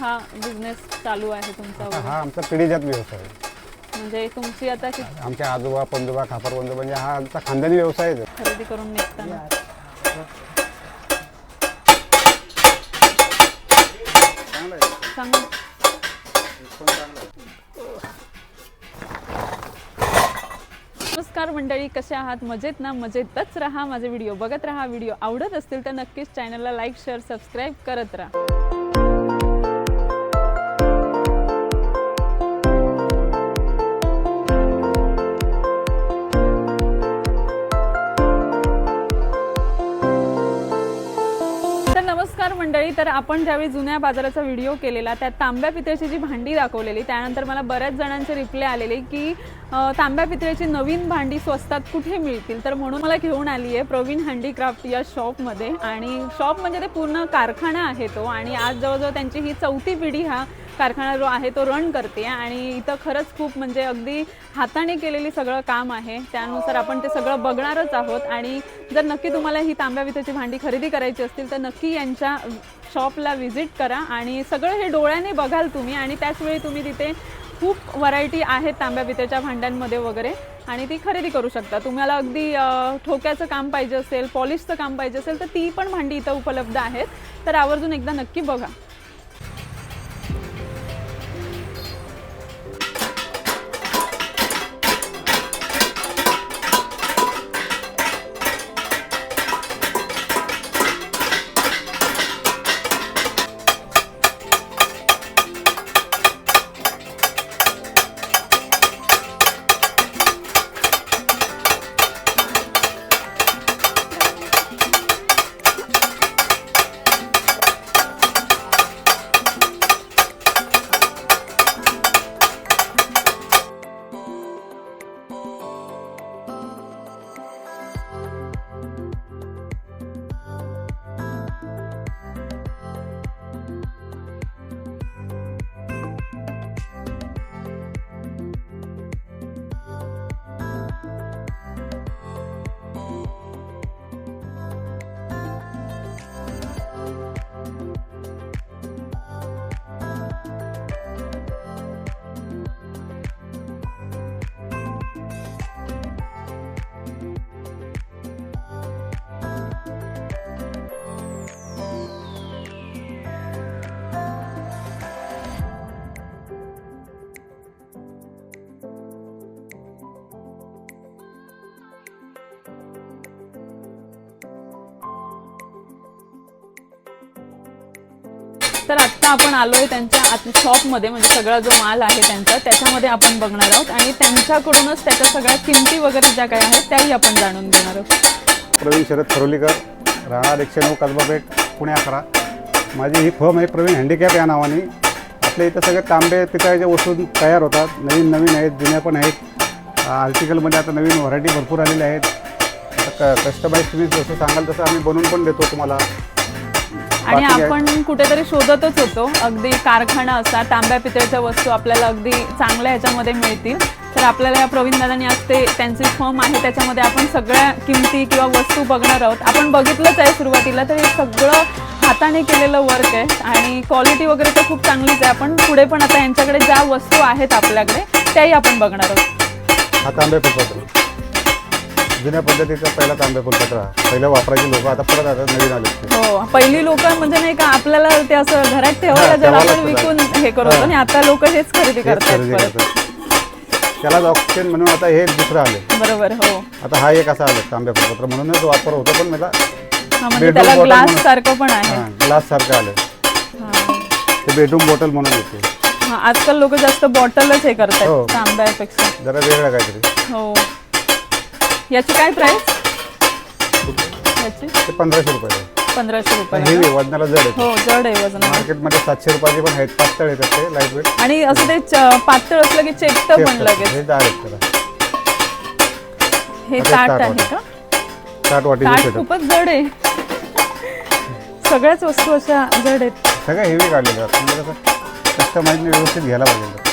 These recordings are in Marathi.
हा बिझनेस चालू आहे तुमचा आता वगैरे? हा आमचा पिढीजात व्यवसाय आहे. म्हणजे तुमची आता किती आमच्या आजोबा पंजोबा खापर बंधू म्हणजे हा आमचा खानदानी व्यवसाय आहे. खरेदी करून निघताना. नमस्कार मंडळी कसे आहात? मजेत ना? मजेतच राहा. माझे व्हिडिओ बघत राहा. व्हिडिओ आवडत असतील तर नक्कीच चॅनलला लाईक शेअर सबस्क्राईब करत राहा. मंडळी तर आपण ज्यावेळी जुन्या बाजाराचा व्हिडिओ केलेला त्यात तांब्या पितळेची जी भांडी दाखवलेली त्यानंतर मला बऱ्याच जणांचे रिप्ले आलेले की तांब्या पितळेची नवीन भांडी स्वस्तात कुठे मिळतील? तर म्हणून मला घेऊन आली आहे प्रवीण हँडीक्राफ्ट या शॉपमध्ये. आणि शॉप म्हणजे ते पूर्ण कारखाना आहे तो. आणि आज जवळजवळ त्यांची ही चौथी पिढी हा कारखाना जो आहे तो रन करते आणि इथं खरंच खूप म्हणजे अगदी हाताने केलेली सगळं काम आहे. त्यानुसार आपण ते सगळं बघणारच आहोत आणि जर नक्की तुम्हाला ही तांब्या विथेची भांडी खरेदी करायची असतील तर नक्की यांच्या शॉपला व्हिजिट करा आणि सगळं हे डोळ्याने बघाल तुम्ही आणि त्याचवेळी तुम्ही तिथे खूप व्हरायटी आहेत तांब्या पितेच्या भांड्यांमध्ये वगैरे आणि ती खरेदी करू शकता. तुम्हाला अगदी ठोक्याचं काम पाहिजे असेल पॉलिशचं काम पाहिजे असेल तर ती पण भांडी इथं उपलब्ध आहेत. तर आवर्जून एकदा नक्की बघा. तर आत्ता आपण आलोय त्यांच्या आत शॉपमध्ये म्हणजे सगळा जो माल आहे त्यांचा त्याच्यामध्ये आपण बघणार आहोत. आणि त्यांच्याकडूनच त्याच्या सगळ्या किमती वगैरे ज्या काही आहेत त्याही आपण जाणून घेणार आहोत. प्रवीण शरद खरोलीकर राहणार एकशे नऊ कसबापेठ पुणे अकरा. माझी ही फर्म आहे प्रवीण हँडिकॅप या नावाने. आपल्या इथं सगळ्या तांबे पितळ्याच्या वस्तू तयार होतात. नवीन नवीन आहेत जुन्या पण आहेत. आर्टिकलमध्ये आता नवीन व्हरायटी भरपूर आलेल्या आहेत. आता क कस्टमाईज तुम्ही जसं सांगाल तसं आम्ही बनवून पण देतो तुम्हाला. आणि बाकी काय? आपण कुठेतरी शोधतच होतो. अगदी कारखाना असा तांब्या पितळेच्या वस्तू आपल्याला अगदी चांगल्या ह्याच्यामध्ये मिळतील. तर आपल्याला या प्रवीण दादांनी आज ते त्यांची फर्म आहे त्याच्यामध्ये आपण सगळ्या किमती किंवा वस्तू बघणार आहोत. आपण बघितलंच आहे सुरुवातीला तर हे सगळं हाताने केलेलं वर्क आहे. आणि क्वालिटी वगैरे तर खूप चांगलीच आहे. आपण पुढे पण आता यांच्याकडे ज्या वस्तू आहेत आपल्याकडे त्याही आपण बघणार आहोत. हा तांबे फुलपत्र जुन्या पद्धतीचा पहिला तांबे फुलपत्र पहिलं वापरायचे लोक आता परत आता नवीन आले ते. हो पहिली लोक म्हणजे नाही का आपल्याला ते असं घरात ठेवायला हा, जर आपण. विकून हे करत आणि आता लोक हेच खरेदी करतात करतात त्यालाच ऑक्सिजन म्हणून आता हे दुसरं आले बरोबर हो. आता हा एक असा आला तांब्या फुलपत्र म्हणूनच वापर होतो पण मला हा म्हणजे Bedroom त्याला bottle ग्लास म्हणून. सारखं पण आहे. हां ग्लास सारखं आलं हा. ते बेडरूम बॉटल म्हणून येते. हा, आजकाल लोक जास्त बॉटलच हे हो. करतात तांब्यापेक्षा. जरा वेगळं काहीतरी. हो. याची काय प्राइस याची? ते पंधराशे रुपये. पंधराशे रुपये. हेवी वजनाला जड आहे. हो जड आहे वजन. मार्केटमध्ये सातशे रुपयाचे पण आहेत पातळ येतात ते लाइट वेट आणि असं ते च- पातळ असलं की चेपतं पण लगेच. हे दहा हे ताट ताट आहे वाटी. का? साठ वाटी ताट येतात खूपच जड आहे. सगळ्याच वस्तू अशा जड आहेत. सगळं हेवी काढलेलं आहे. म्हणजे कसं कस्टमाइजने व्यवस्थित घ्यायला पाहिजे.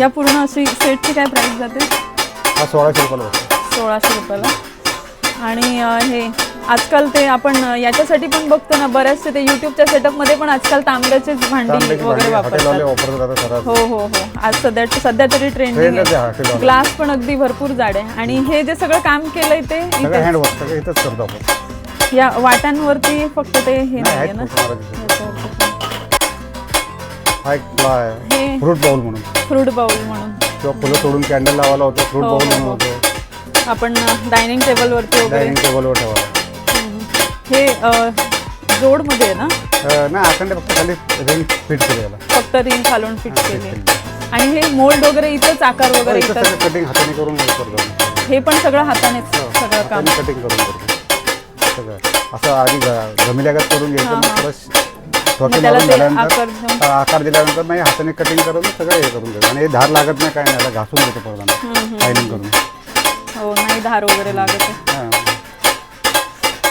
या पूर्ण अशी सेटची काय प्राइस जाते? हा सोळाशे रुपयाला बसतो सोळाशे रुपयाला. आणि अं, हे आजकाल ते आपण याच्यासाठी पण बघतो ना बऱ्याचशे ते युट्यूबच्या सेटअपमध्ये पण आजकाल तांब्याचेच भांडी तांब्याची वगैरे भांडी हॉटेलवाले वापरतात हो हो हो. आज सध्या सध्या तरी ट्रेंडिंग ट्रेंडच आहे. आहे हॉटेलवाले ग्लास पण अगदी भरपूर जाड आहे. आणि हे जे सगळं काम केलंय ते सगळं इथे हँडवर्क सगळं इथंच करतो आपण. या वाट्यांवरती फक्त ते हे नाही नाहीये आहेत ना. हा एक हे फ्रूट बाउल म्हणून. फ्रूट बाउल म्हणून. किंवा फुलं तोडून कॅन्डल लावायला होतं फ्रूट हो, बाउल हो, म्हणून हो. होतो. आपण डायनिंग टेबल वरती वगैरे डायनिंग टेबलवर ठेवायला हे जोडमध्ये आहे ना? अं, नाही आपण फक्त खाली रिंग फिट केली याला. फक्त रिंग खालून फिट केली. आणि हे मोल्ड वगैरे इथंच आकार वगैरे इथं कटिंग हाताने करून हे करतो आम्ही. हे पण सगळं हातानेच सगळं काम. हाताने कटिंग करून करतो. सगळं. असं आधी गमिल्यागत करून घ्यायचं हां, मग हां. त्याला ते झाल्यानंतर आकार देऊन- आकार दिल्यानंतर नाही हाताने कटिंग करून सगळं हे करून घ्यायचं आणि हे धार लागत नाही काय नाही. याला घासून घेतो परत लाईनिंग करून. हो नाही धार वगैरे लागत आहे. हां.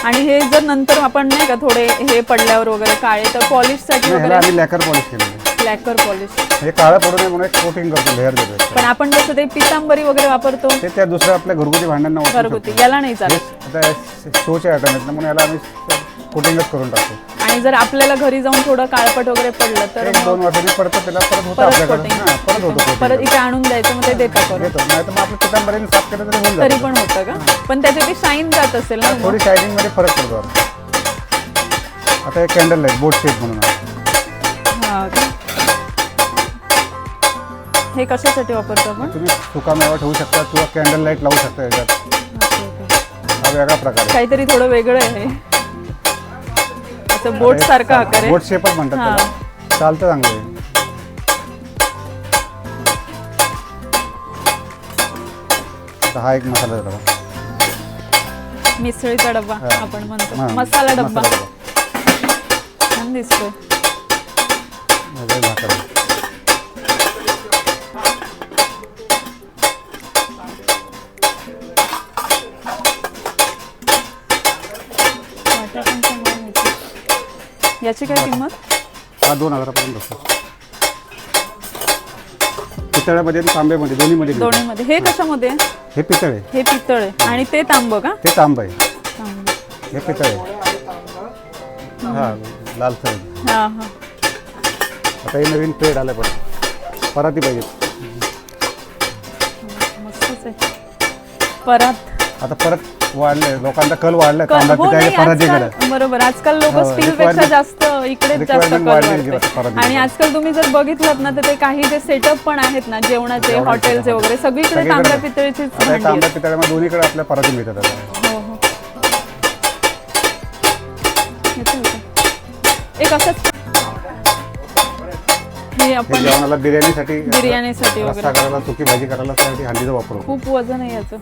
आणि हे जर नंतर आपण नाही का थोडे हे पडल्यावर वगैरे काळे तर पॉलिशसाठी नाही, ह्याला वगैरे आम्ही लॅकर पॉलिश केलेलं ब्लॅकर पॉलिश हे काळं पडू नये म्हणून एक कोटिंग करतो लेअर देतो पण आपण जसं ते पितांबरी वगैरे वापरतो. ते त्या दुसऱ्या आपल्या घरगुती भांड्यांना वापरू घरगुती. याला नाही हे चालत. आता शोचे आयटम आहेत ना म्हणून याला आम्ही कोटिंगच करून टाकतो. आणि जर आपल्याला घरी जाऊन थोडं काळपट वगैरे पडलं तर एक दोन वर्षांनी परत त्याला परत होतं परत आपल्याकडे coating. हां परत होतो coating. परत इथे आणून द्यायचं मग ते देतात करून येतो नाही तर मग आपलं पितांबरीने साफ केलं तरी होऊन तरी जातं पण होतं का पण त्याच्यात शाईन जात असेल ना? थोडी शायनिंगमध्ये फरक पडतो आता. आता हे कॅन्डल लाइट बोट शेप म्हणून आहे. हा का? हे कशासाठी वापरतो आपण तुम्ही सुकामेवा ठेवू शकता किंवा कॅन्डल लाइट लावू शकता याच्यात. हा वेगळा प्रकार आहे काहीतरी थोडं वेगळं आहे. असं बोट सारखं आकार आहे बोट शेपच म्हणतात हां. त्याला चालतं चांगलं आहे. आता हा एक मसाला डबा मिसळीचा डब्बा हा. आपण म्हणतो हां, मसाला डब्बा डबा. छान दिसतोय वेगळं झाकण याची काय किंमत? हा दोन हजारापर्यंत असतो पितळ्यामध्ये आणि तांब्यामध्ये दोन्हीमध्ये. दोन्हीमध्ये. हे कशामध्ये? आहे? हे पितळ आहे. हे पितळ आहे. आणि ते तांब का? ते तांब आहे. तांब. हे पितळ आहे. हा. लालसर आहे. हा हा. आता हे नवीन ट्रेड आलं परत पराती पाहिजे. मस्तच आहे. परात. आता परत वाढले लोकांचा कल वाढलाय क- तांब्या हो नाही आजकाल केल्या बरोबर आजकाल लोक हो, स्टील पेक्षा requirement- जास्त इकडेच जास्त requirement कल. आता. आणि आजकाल तुम्ही जर बघितलं ना तर ते काही जे सेटअप पण आहेत ना जेवणाचे जेवणाचे, हॉटेलचे वगैरे सगळीकडे सगळीकडे. तांब्या पितळीचीच आता हे भांडी. पितळ्यामध्ये दोन्हीकडे आपल्या पराती मिळतात आता हो हो. एक असंच हे हे आपण जेवणाला बिर्याणीसाठी बिर्याणीसाठी रस्सा वगैरे करायला सुकी भाजी करायला त्यासाठी हंडीचा वापर खूप वजन आहे याचं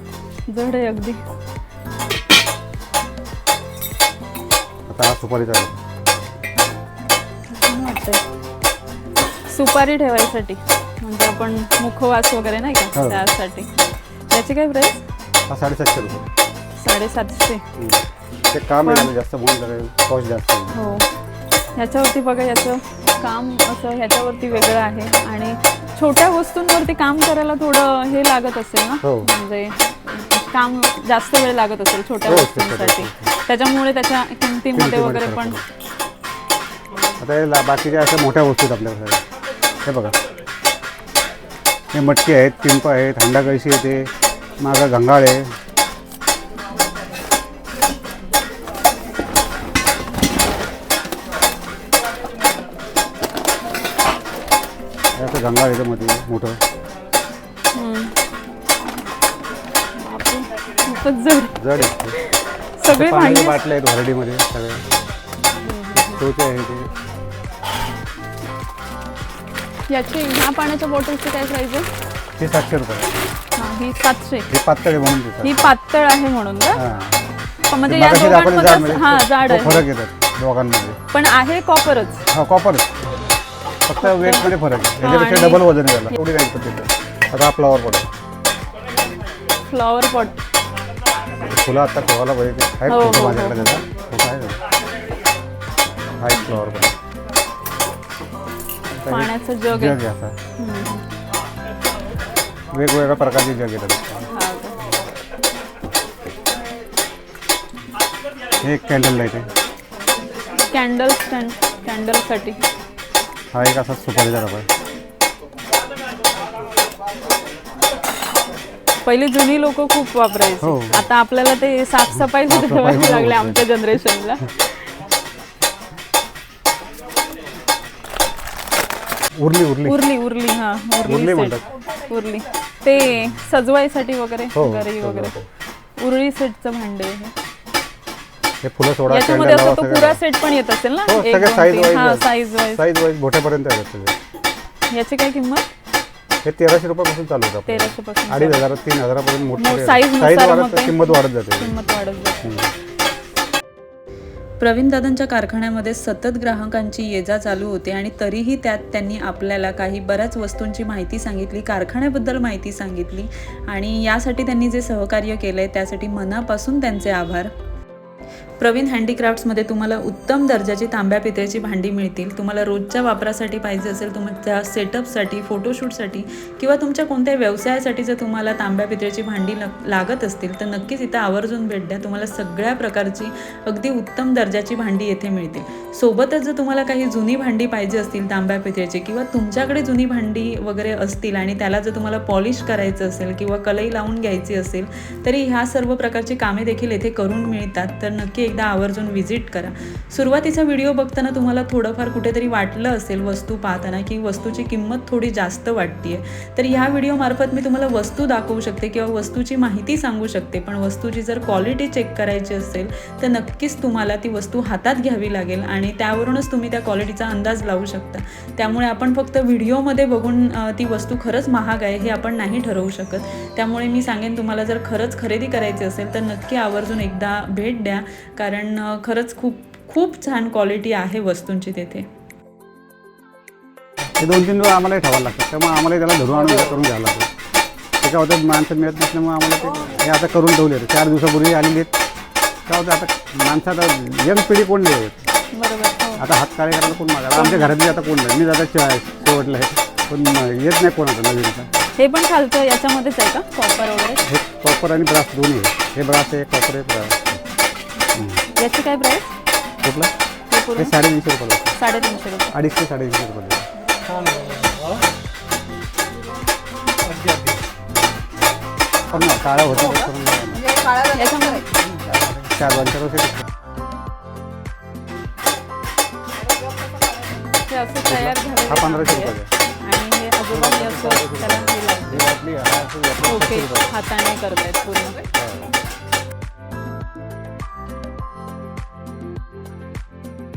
जड आहे अगदी आता. छान वाटतंय सुपारी ठेवायसाठी म्हणजे आपण मुखवास वगैरे नाही का हो. त्यासाठी त्याची काय प्राईस हा साडेसातशे रुपये साडेसातशे. ते काम आहे जास्त कॉस्ट जास्त. हो ह्याच्यावरती बघा याचं काम असं ह्याच्यावरती वेगळं आहे आणि छोट्या वस्तूंवरती काम करायला थोडं हे लागत असेल ना हो. म्हणजे काम जास्त वेळ लागत असेल छोट्या हो, वस्तूंसाठी. त्याच्यामुळे त्याच्या किमतीमध्ये किमतीमध्ये वगैरे फरक पण आता हे ला- बाकीच्या अशा मोठ्या वस्तू आहेत आपल्याकडे हे बघा. हे मटके आहेत पिंप आहेत हंडा कळशी येते मागं घंगाळ आहे. हे असं घंगाळ येतं मध्ये मोठं. खूपच जड जड आहे सगळे भांडी बाटल्या आहेत व्हरायटीमध्ये सगळ्या शोचे आहे ते. याची ह्या पाण्याच्या बॉटलची काय प्राइस आहे? हे सातशे रुपये. हा ही सातशे. हे पातळ आहे म्हणून देतात. ही पातळ आहे म्हणून का? हां. म्हणजे या मगाशी दाखवलं जाड दोघांमध्ये हा जाड तो आहे. फरक येतात दोघांमध्ये. पण आहे कॉपरच हा कॉपर फक्त वेटमध्ये फरक आहे. याच्यापेक्षा डबल वजन आहे त्याला. एवढी नाही पद्धत आता हा फ्लॉवर पडेल फ्लॉवर पॉट फुलं आता ठेवायला पाहिजे आहेत हो, फोटो हो, माझ्याकडे हो. त्याचा फोटो आहे त्याचा. हा एक फ्लॉवर पाण्याचं जग जग आहे आहे आता हम्म. वेगवेगळ्या प्रकारचे जग येतात हा का. हे एक कॅन्डल लाइट आहे कॅन्डल स्टँड कॅन्डलसाठी हा एक असा सुपारीचा डबा आहे पहिली जुनी लोक खूप वापरायची. हो. आता आपल्याला ते साफसफाई सुद्धा साफसफाई ठेवावी हो, लागली हो. आमच्या जनरेशनला. उरली उरली. उरली उरली हा उरली उरली म्हणतात. उरली. ते सजवायसाठी वगैरे हो, घरी वगैरे. उरळी सेटचं भांडे हे. हे फुलं सोडा याच्यामध्ये कॅन्डल असं तो पुरा सेट पण येत असेल ना? हो एक, सगळे दोन, साईज तीन. हा साईज वाईज साईज वाईज मोठ्यापर्यंत याची काय किंमत? हे तेराशे रुपयापासून चालू होतं आपलं. तेराशे पासून अडीच हजार तीन हजारापर्यंत मग मोठे size नुसार साईज मग वाढत ते- किंमत वाढत जाते. किंमत वाढत जाते. प्रवीण दादांच्या कारखान्यामध्ये सतत ग्राहकांची ये जा चालू होते आणि तरीही त्यात त्यांनी आपल्याला काही बऱ्याच वस्तूंची माहिती सांगितली कारखान्याबद्दल माहिती सांगितली आणि यासाठी त्यांनी जे सहकार्य केलं आहे त्यासाठी मनापासून त्यांचे आभार. प्रवीण हँडीक्राफ्ट्समध्ये तुम्हाला उत्तम दर्जाची तांब्या पितळेची भांडी मिळतील. तुम्हाला रोजच्या वापरासाठी पाहिजे असेल तुमच्या सेटअपसाठी फोटोशूटसाठी किंवा तुमच्या कोणत्या व्यवसायासाठी जर तुम्हाला तांब्या पितळेची भांडी लग- लागत असतील तर नक्कीच इथं आवर्जून भेट द्या. तुम्हाला सगळ्या प्रकारची अगदी उत्तम दर्जाची भांडी येथे मिळतील. सोबतच जर तुम्हाला काही जुनी भांडी पाहिजे असतील तांब्या पितळेची किंवा तुमच्याकडे जुनी भांडी वगैरे असतील आणि त्याला जर तुम्हाला पॉलिश करायचं असेल किंवा कलई लावून घ्यायची असेल तरी ह्या सर्व प्रकारची कामे देखील येथे करून मिळतात. तर नक्की एकदा आवर्जून व्हिजिट करा. सुरुवातीचा व्हिडिओ बघताना तुम्हाला थोडंफार कुठेतरी वाटलं असेल वस्तू पाहताना की वस्तूची किंमत थोडी जास्त वाटते तर ह्या व्हिडिओमार्फत मी तुम्हाला वस्तू दाखवू शकते किंवा वस्तूची माहिती सांगू शकते. पण वस्तूची जर क्वालिटी चेक करायची असेल तर नक्कीच तुम्हाला ती वस्तू हातात घ्यावी लागेल आणि त्यावरूनच तुम्ही त्या क्वालिटीचा अंदाज लावू शकता. त्यामुळे आपण फक्त व्हिडिओमध्ये बघून ती वस्तू खरंच महाग आहे हे आपण नाही ठरवू शकत. त्यामुळे मी सांगेन तुम्हाला जर खरंच खरेदी करायची असेल तर नक्की आवर्जून एकदा भेट द्या. कारण खरंच खूप खूप छान क्वालिटी आहे वस्तूंची तेथे. हे दोन तीन दिवस आम्हालाही ठेवायला लागतात. त्यामुळे आम्हाला त्याला धरून आणून करून घ्यावं लागतं. ते काय होतं माणसं मिळत नसल्यामुळे आम्हाला ते हे आता करून ठेवले होते चार दिवसापूर्वी आलेली आहेत. काय होतं आता माणसं आता यंग पिढी कोण नाही आहेत बरोबर हो. आता हात काळे करायला कोण मागा आमच्या घरातली आता कोण नाही? मी आता शेवटला आहे. पण येत नाही कोण आता नवीन आता हे पण खालचं याच्यामध्येच आहे का? कॉपर वगैरे? हे कॉपर आणि ब्रास दोन्ही आहे. हे ब्रास आहे कॉपर आहे ब्रास याची काय प्राइस कुठलं? हे हे पूर्ण साडेतीनशे रुपये साडेतीनशे रुपये. अडीचशे साडेतीनशे रुपये. पण काळा होता याच्यामध्ये? चार दोनशे रुपये हे असं तयार हा झालेलं पंधराशे आहे. रुपये आणि हे आजोबांनी असं त्याला हे. हे हा ओके. हाताने करतायत पूर्ण.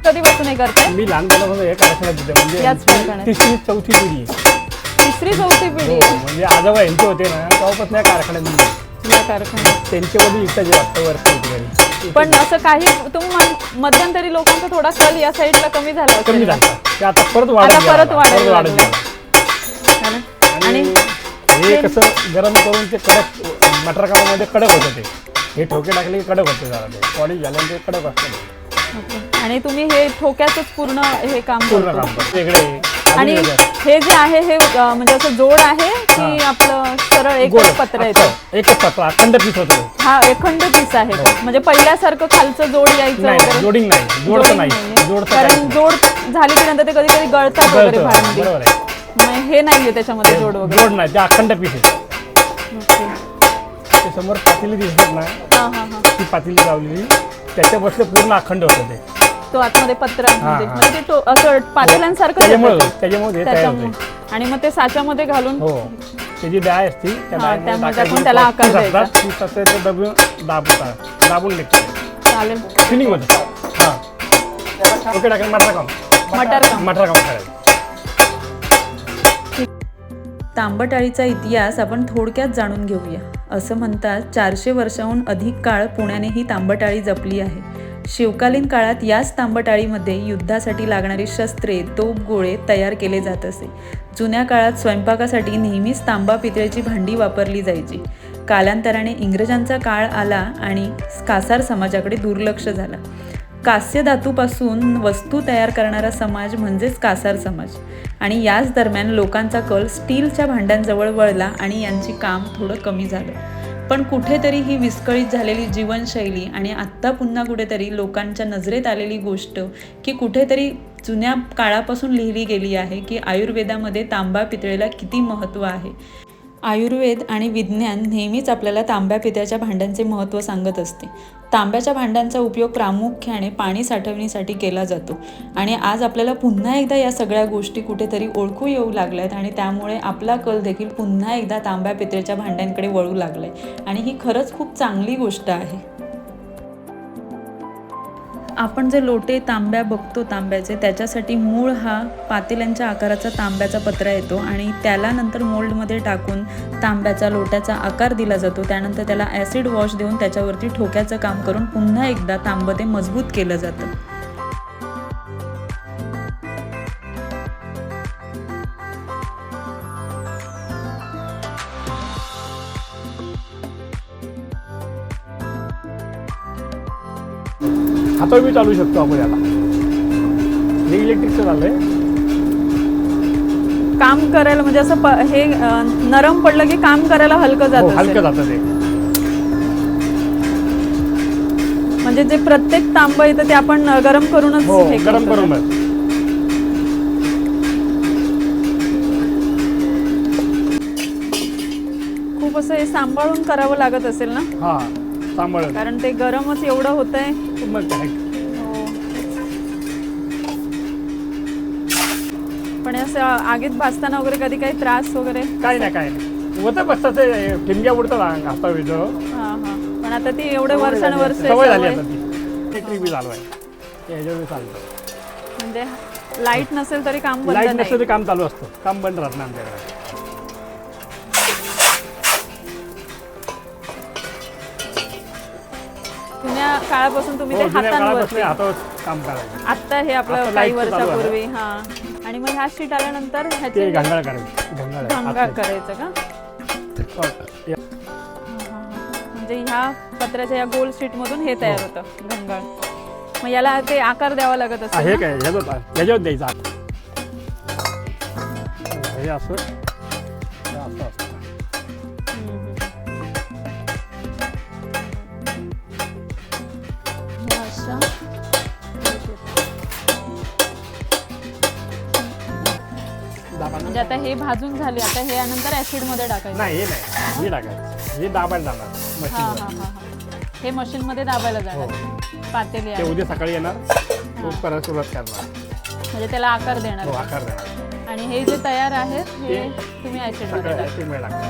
कधीपासून हे करताय मी लहानपणापासून हे कारखान्यात होते म्हणजे याच आमची कारखान्यात? तिसरी चौथी पिढी आहे. तिसरी चौथी हो पिढी म्हणजे आजोबा यांचे होते ना तेव्हापासून या कारखान्यात मी आहे. या कारखान्यात त्यांच्यामध्ये इथं वाटतं वरती ठिकाणी पण असं काही तुम्ही म्हण- मध्यंतरी लोकांचा थोडा कल या साईडला कमी झाला कमी असेल? झालं ते आता परत वाढत आता गेला परत वाढत लागलं. गेला. है? आणि हे कसं गरम करून ते कडक मटर कामामध्ये कडक होतं ते हे ठोके टाकले की कडक होते जरा ते पॉलिश झाल्यानंतर कडक असतं ते. ओके. आणि तुम्ही हे ठोक्याच पूर्ण हे काम पूर्ण करतो. काम करतो. वेगळे आणि. हे जे आहे हे अं, म्हणजे असं जोड आहे की आपलं सरळ एक गोल. पत्र येतं एकच पत्र अखंड पीस होतं. हा अखंड पीस आहे का? म्हणजे पहिल्यासारखं खालचं जोड यायचं नाही वगैरे? जोडिंग नाही जोडचं जोडिंग नाही. नाहीये. जोडचं कारण नाही. जोड झाली की नंतर ते कधी कधी गळतात वगैरे कळतं. भांडी बरोबर आहे. मग हे नाहीये त्याच्यामध्ये जोड वगैरे. जोड नाही ते अखंड पीस आहे. ओके. ते समोर पातेली दिसतात ना हा हा हा. ती पातेली लावलेली. त्याच्या बसले पूर्ण अखंड होतं ते. तो आतमध्ये पत्र म्हणजे हा. म्हणजे ते टो- असं पातेल्यांसारखं त्याच्यामुळे येतं ते. त्याच्यामुळे हे तयार त्याच्यामुळे. होते आणि मग ते साच्यामध्ये घालून हो. त्याची डाय असती त्या हा, टाकायची. टाकून त्याला आकार तीस द्यायचा. असतात, ते दाबून दाबतात दाबून चालेल. फिनिंग होतं हां. ओके टाकेल मटर काम मटर काम. मटर काम करायचं तांबटाळीचा इतिहास आपण थोडक्यात जाणून घेऊया. असं म्हणतात चारशे वर्षाहून अधिक काळ पुण्याने ही तांबटाळी जपली आहे. शिवकालीन काळात याच तांबटाळीमध्ये युद्धासाठी लागणारी शस्त्रे तोप गोळे तयार केले जात असे. जुन्या काळात स्वयंपाकासाठी नेहमीच तांबा पितळेची भांडी वापरली जायची. कालांतराने इंग्रजांचा काळ आला आणि कासार समाजाकडे दुर्लक्ष झालं. कास्य धातूपासून वस्तू तयार करणारा समाज म्हणजेच कासार समाज. आणि याच दरम्यान लोकांचा कल स्टीलच्या भांड्यांजवळ वळला आणि यांची काम थोडं कमी झालं. पण कुठेतरी ही विस्कळीत झालेली जीवनशैली आणि आत्ता पुन्हा कुठेतरी लोकांच्या नजरेत आलेली गोष्ट की कुठेतरी जुन्या काळापासून लिहिली गेली आहे की आयुर्वेदामध्ये तांबा पितळेला किती महत्त्व आहे. आयुर्वेद आणि विज्ञान नेहमीच आपल्याला तांब्या पित्याच्या भांड्यांचे महत्त्व सांगत असते. तांब्याच्या भांड्यांचा उपयोग प्रामुख्याने पाणी साठवणीसाठी केला जातो. आणि आज आपल्याला पुन्हा एकदा या सगळ्या गोष्टी कुठेतरी ओळखू येऊ लागल्यात आणि त्यामुळे आपला कल देखील पुन्हा एकदा तांब्या पित्याच्या भांड्यांकडे वळू लागलाय. आणि ही खरंच खूप चांगली गोष्ट आहे. आपण जे लोटे तांब्या बघतो तांब्याचे त्याच्यासाठी मूळ हा पातेल्यांच्या आकाराचा तांब्याचा पत्रा येतो आणि त्याला नंतर मोल्डमध्ये टाकून तांब्याचा लोट्याचा आकार दिला जातो. त्यानंतर त्याला ॲसिड वॉश देऊन त्याच्यावरती ठोक्याचं काम करून पुन्हा एकदा तांबं ते मजबूत केलं जातं. बी चालू शकतो आपण याला. हे इलेक्ट्रिकचं झालंय. काम करायला म्हणजे असं प- हे अं, नरम पडलं की काम करायला हलकं हो जात हलकं जातं ते. म्हणजे जे प्रत्येक तांबं येतं ते आपण अं, गरम करूनच हो हे गरम करतो. करूनच. खूप असं हे सांभाळून करावं लागत असेल ना? हा. सांभाळून कारण ते गरमच एवढं होतंय. मग काय? हो. पण असं आगीत भाजताना वगैरे कधी काही त्रास वगैरे? काय नाही काय नाही. होतं ठिमक्या उडतात हातावीचं हा हा. पण आता ती एवढे वर्षानुवर्ष सवय झाली आता ती. इलेक्ट्रिक बी चालू आहे. ते ह्याच्यावर चालतं म्हणजे लाइट नसेल तरी काम बंद लाइट नाही. नसतं ते काम चालू असतं. काम बंद राहत नाही आमच्याकडे. काळापासून तुम्ही ते हो, हातावर काम करायचं. आता हे आपलं काही वर्षापूर्वी हा. आणि मग ह्या शीट आल्यानंतर ह्याचे घंगाळ करायचं घंगाळ का? आतमध्ये. म्हणजे ह्या पत्र्याच्या या गोल शीट मधून हे तयार होतं भंगार मग याला ते आकार द्यावा लागत हा, असेल हे? काय ह्याच्यावर द्यायचं. हे असं. हे भाजून झाले आता हे यानंतर ऍसिडमध्ये टाकायचं. नाही हे नाही. हे टाकायचं. हे दाबायला जाणार हा हा मशीन हा हा. हे मध्ये दाबायला जाणार. पातेली ते आहे उद्या सकाळी येणार. तो परत सुरुवात करणार. म्हणजे त्याला आकार देणार. हो आकार देणार. आणि हे जे तयार आहेत हे तुम्ही ऍसिड सकाळी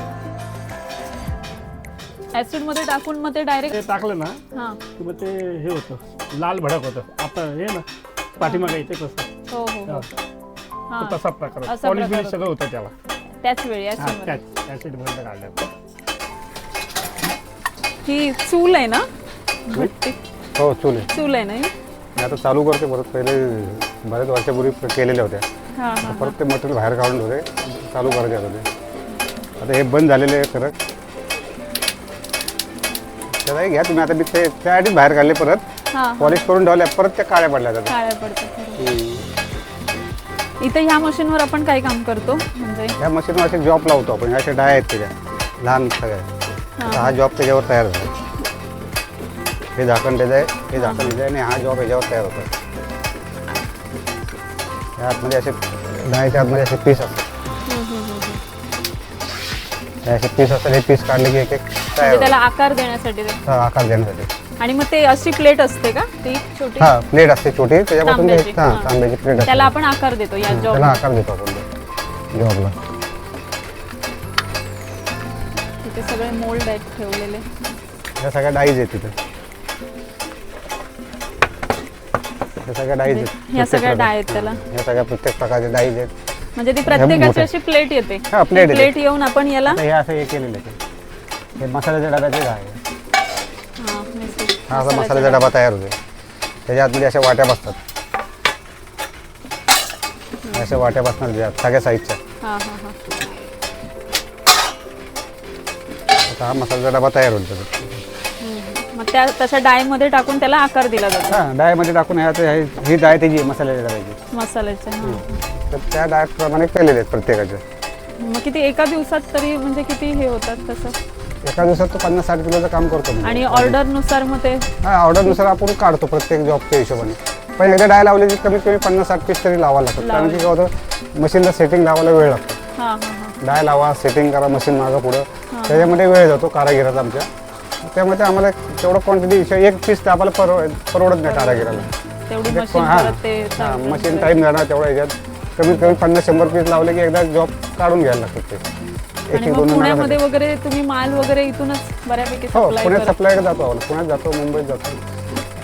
ऍसिडमध्ये टाकून मग ते डायरेक्ट ते टाकलं ना हा. की मग ते हे होतं. लाल भडक होतं. आता हे ना पाठीमागे इथे कसं? हो हो हो. हा. तो तसा प्रकार असा पॉलिश प्रकार बिलिश सगळं होतं त्याला. त्याच वेळी हा ऍसिडमध्ये. त्याच ॲसिड बंद काढलं ही चूल आहे ना? भट्टी. हो चूल आहे. चूल आहे ना ही? मी आता चालू करते परत. पहिले बऱ्याच वर्षापूर्वी केलेल्या होत्या. हा हा परत ते मटेरियल बाहेर काढून ठेवते चालू करायचे आता ते. आता हे बंद झालेले आहे खरं. त्याला घ्या तुम्ही. आता मी ते त्याआधीच बाहेर काढले परत. हा पॉलिश करून ठेवल्या. परत त्या काळ्या पडल्या आता. काळ्या पडतात हम्म. इथे ह्या मशीनवर आपण काय काम करतो? म्हणजे ह्या मशीनवर असे जॉब लावतो आपण. अशा डाय आहेत त्याच्या. लहान सगळ्या आता हा जॉब त्याच्यावर तयार झाला. हे झाकण त्याचं आहे हे झाकण त्याचं आहे आणि हा जॉब याच्यावर तयार होतो. ह्या आतमध्ये असे डायच्या आतमध्ये असे पीस असतात. हे असे पीस असतात हे पीस काढले की एक एक म्हणजे. त्याला आकार देण्यासाठी ते. हा, आकार देण्यासाठी. आणि मग ते अशी प्लेट असते का? ती छोटी? हा प्लेट असते छोटी. त्याच्यापासून ते- तांब्याची, हा हा. तांब्याची प्लेट असते. त्याला आपण आकार देतो या जॉब त्याला आकार देतो आपण जॉबला. तिथे सगळे मोल्ड आहेत ठेवलेले. ह्या सगळ्या डाईज आहेत तिथे ह्या सगळ्या डाईज आहेत. ह्या प्रत्येक सगळ्या प्रकार- डाय आहेत त्याला. ह्या सगळ्या प्रत्येक प्रकारच्या डाईज आहेत. म्हणजे ती प्रत्येकाची. अशी प्लेट येते. हा, plate येते. प्लेट येऊन आपण याला आता हे असं हे केलेलं आहे. हे मसाल्याच्या डब्याचे आहे. हा असा मसाल्याचा डबा तयार होतो त्याच्या आतमध्ये अशा वाट्या बसतात. अशा वाट्या बसणार त्याच्यात सगळ्या साईजच्या. हा हा हा. आता हा मसाल्याचा डबा तयार होतो त्याचा. हम्म. मग त्या तशा डायमध्ये टाकून त्याला आकार दिला जातो. हा डायमध्ये टाकून ह्या हे- ही डाय त्याची आहे मसाल्याच्या डब्याची मसाल्याचे हा. तर त्या डायप्रमाणे केलेले आहेत प्रत्येकाचे. मग किती एका दिवसात तरी म्हणजे किती हे होतात तसं? एका दिवसात तो पन्नास साठ किलोचं काम करतो मी. आणि ऑर्डरनुसार मग ते? हा ऑर्डरनुसार आपण काढतो प्रत्येक जॉबच्या हिशोबाने. पण एकदा डाय लावली की कमीत कमी पन्नास साठ पीस तरी लावावं लागतं कारण की काय होतं मशीनला सेटिंग लावायला वेळ लागतो. हां हां हां. डाय लावा सेटिंग करा मशीन मागं पुढं. त्याच्यामध्ये वेळ जातो कारागिराचा आमच्या. त्यामुळे आम्हाला तेवढं क्वांटिटी एक पीस तर आम्हाला परव परवडत नाही कारागिराला. तेवढी ते मशीन हा परत ते हा, मशीन टाईम जाणार तेवढा याच्यात कमीत कमी पन्नास शंभर पीस लावले की एकदा जॉब काढून घ्यायला लागतात ते. आणि मग पुण्यामध्ये वगैरे तुम्ही माल वगैरे इथूनच बऱ्यापैकी हो पुण्यात करत सप्लाय जातो आपण. पुण्यात जातो मुंबईत जातो.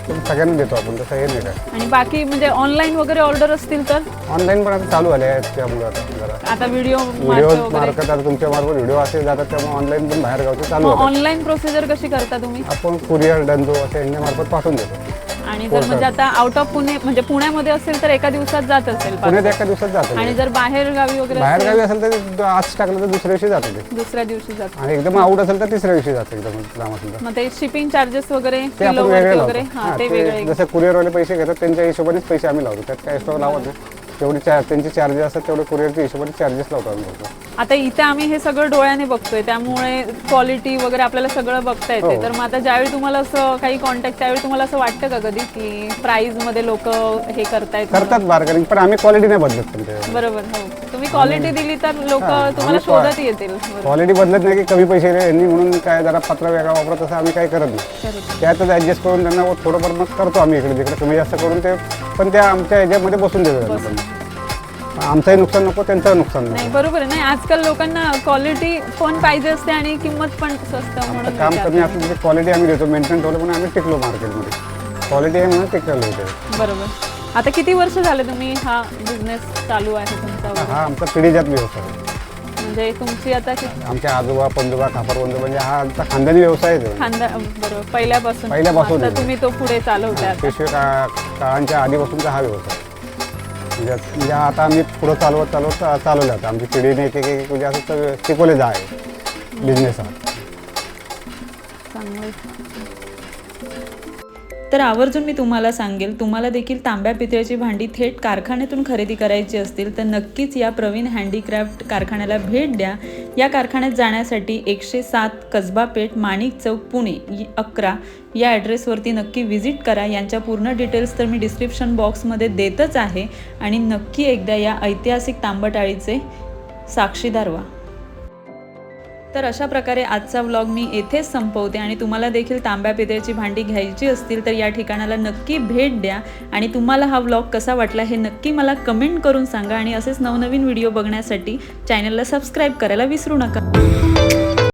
पण सगळ्यांना देतो आपण तसं हे नाही काय. आणि बाकी म्हणजे ऑनलाईन वगैरे ऑर्डर असतील तर? ऑनलाईन पण आता चालू झाले आहेत त्यामुळे आता जरा. आता व्हिडिओ व्हिडिओ वगैरे. मार्फत आता तुमच्या मार्फत व्हिडिओ असे जातात त्यामुळे ऑनलाईन पण बाहेर गावचे चालू मग होतात. ऑनलाईन प्रोसिजर कशी करता तुम्ही? आपण कुरिअर डंजो असे यांच्या मार्फत पाठवून देतो. आणि जर म्हणजे आता आउट ऑफ पुणे म्हणजे पुण्यामध्ये असेल तर एका दिवसात जात असेल पुण्यात एका दिवसात जातो आणि जर बाहेर गावी वगैरे बाहेर गावी असेल तर आज टाकलं तर दुसऱ्या दिवशी जातं ते. दुसऱ्या दिवशी जात. आणि एकदम आऊट असेल तर तिसऱ्या दिवशी जातं एकदम लांब असेल तर मग ते शिपिंग चार्जेस वगैरे ते आपण किलो वेगळे वगैरे लावतो. हा हा, ते ते वेगळे. जसं कुरिअरवाले पैसे घेतात त्यांच्या हिशोबानेच पैसे आम्ही लावतो. त्यात काय एक्स्ट्रा लावत नाही. जेवढे चार त्यांचे चार्जेस असतात तेवढे कुरिअरच्या हिशोबाने चार्जेस लावतो आम्ही लोकं. आता इथे आम्ही हे सगळं डोळ्याने बघतोय त्यामुळे क्वालिटी वगैरे आपल्याला सगळं बघता येते हो. तर मग आता ज्यावेळी तुम्हाला असं काही कॉन्टॅक्ट त्यावेळी तुम्हाला असं वाटतं का कधी की प्राइसमध्ये लोक हे करतायत म्हणून? करतात बार्गेनिंग पण आम्ही क्वालिटी नाही बदलत बरोबर हो तुम्ही क्वालिटी दिली तर लोक हा, तुम्हाला आम्ही शोधत येतील. बरोबर. क्वालिटी बदलत नाही की कमी पैसे यांनी म्हणून काय जरा पत्र वेगळा वापरत असं आम्ही काही करत नाही. त्यातच ॲडजस्ट करून त्यांना थोडंफार मग करतो आम्ही इकडे तिकडे. कमी जास्त करून ते पण त्या आमच्या ह्याच्यामध्ये बसून देतो त्यांना पण आमचंही नुकसान नको त्यांचंही नुकसान नको. नाही बरोबर आहे. नाही आजकाल लोकांना क्वालिटी पण पाहिजे असते आणि किंमत पण स्वस्त म्हणून काम. कमी असलं तरी क्वालिटी आम्ही देतो मेंटेन ठेवलं पण आम्ही टिकलो मार्केटमध्ये क्वालिटी आहे म्हणून टिकलो होते बरोबर. आता किती वर्ष झाले तुम्ही हा बिझनेस चालू आहे तुमचा? हा आमचा पिढीजात व्यवसाय आहे. म्हणजे तुमची आता किती- आमच्या आजोबा पंजोबा खापर बंधू म्हणजे हा आमचा खानदानी व्यवसाय आहे बरोबर पहिल्यापासून पहिल्यापासून आता आहे. तुम्ही तो पुढे चालवताय आता. पेशवे का काळांच्या आधीपासूनचा हा व्यवसाय म्हणजे म्हणजे आता आम्ही पुढं चालवत चालवत चालवलं आता आमची पिढीने एक एक एक म्हणजे असं तर शिकवले आहे बिझनेस हा चांगलं तर आवर्जून मी तुम्हाला सांगेल तुम्हाला देखील तांब्या पितळ्याची भांडी थेट कारखान्यातून खरेदी करायची असतील तर नक्कीच या प्रवीण हँडीक्राफ्ट कारखान्याला भेट द्या. या कारखान्यात जाण्यासाठी एकशे सात कसबा पेठ माणिक चौक पुणे अकरा या ॲड्रेसवरती नक्की व्हिजिट करा. यांच्या पूर्ण डिटेल्स तर मी डिस्क्रिप्शन बॉक्समध्ये देतच आहे. आणि नक्की एकदा या ऐतिहासिक तांबटाळीचे साक्षीदार व्हा. तर अशा प्रकारे आजचा व्लॉग मी येथेच संपवते आणि तुम्हाला देखील तांब्या पितळेची भांडी घ्यायची असतील तर या ठिकाणाला नक्की भेट द्या. आणि तुम्हाला हा व्लॉग कसा वाटला हे नक्की मला कमेंट करून सांगा आणि असेच नवनवीन व्हिडिओ बघण्यासाठी चॅनलला सबस्क्राईब करायला विसरू नका.